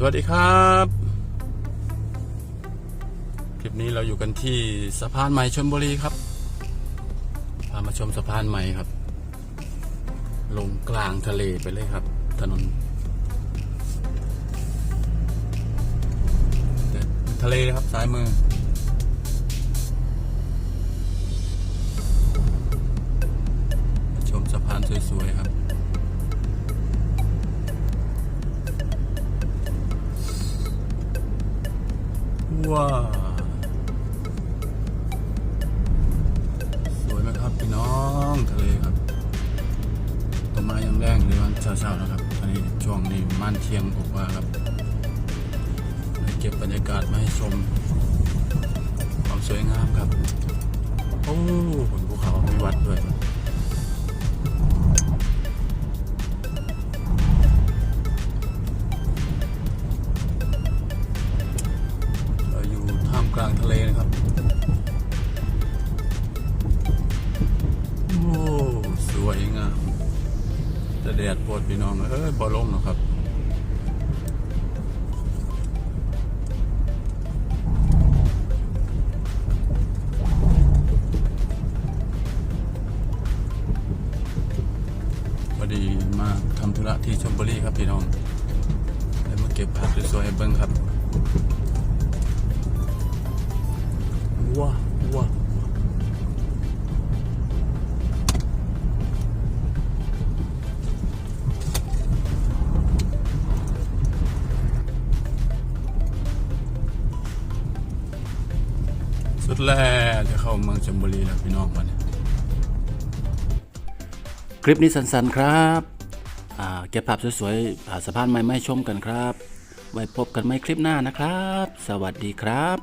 สวัสดีครับ คลิปนี้เราอยู่กันที่สะพานใหม่ชลบุรีครับ พามาชมสะพานใหม่ครับ ลงกลางทะเลไปเลยครับ ถนนทะเลครับซ้ายมือ ชมสะพานสวยๆครับ ว้าวสวยไหมครับพี่น้องทะเลครับต้นไม้ยังแรงเลยวันเช้าๆนะครับอันนี้ช่วงนี้ม่านเที่ยงผมว่าครับเก็บบรรยากาศมาให้ชมความสวยงามครับ โอ้บนภูเขามีวัดด้วย กลางทะเลนะครับ โอ้สวยงามจะแดดปรดพี่น้องเอ้ยบอลลมนะครับพอดีมาทำธุระที่ชลบุรีครับพี่น้องเลยมาเก็บภาพสวยๆให้เบิ้งครับ ว้าวว้าวสุดแล้วจะเข้าเมืองชลบุรีแล้วพี่น้องวันนี้คลิปนี้สั้นๆครับเก็บภาพสวยๆสะพานใหม่ไม่ชมกันครับ ไว้พบกันใหม่คลิปหน้านะครับ สวัสดีครับ